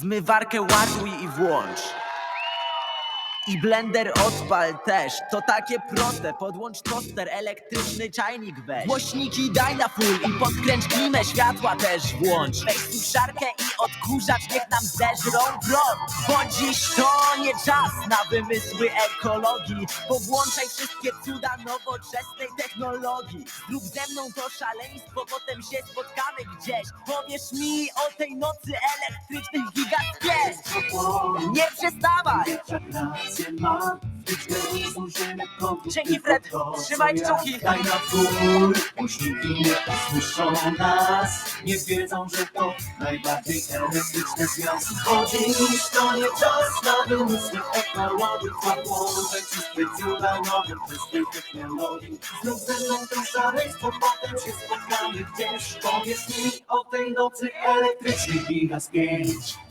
Zmywarkę ładuj i włącz. I blender odpal też, to takie proste. Podłącz toster, elektryczny czajnik weź. Głośniki daj na full i podkręć klimę Światła też włącz. Weź suszarkę i odkurzacz, niech nam zeżrą prąd. Bo dziś to nie czas na wymysły ekologii. Powłączaj wszystkie cuda nowoczesnej technologii. Zrób ze mną to szaleństwo, potem się spotkamy gdzieś. Powiesz mi o tej nocy elektrycznych gigaspies Powiedzieć Dzięki, Fred. Trzymaj kciuki. Daj na full, głośniki nie usłyszą nas. Nie wiedzą, że to najbardziej elektryczne związki Chodzisz, to nie czas na wymysły ekologii Zapłączaj wszystkie cuda nowych czystej technologii. Znów ze mną to szaleństwo, potem się spotkamy gdzieś. Powiedz mi o tej nocy elektrycznych gigas 5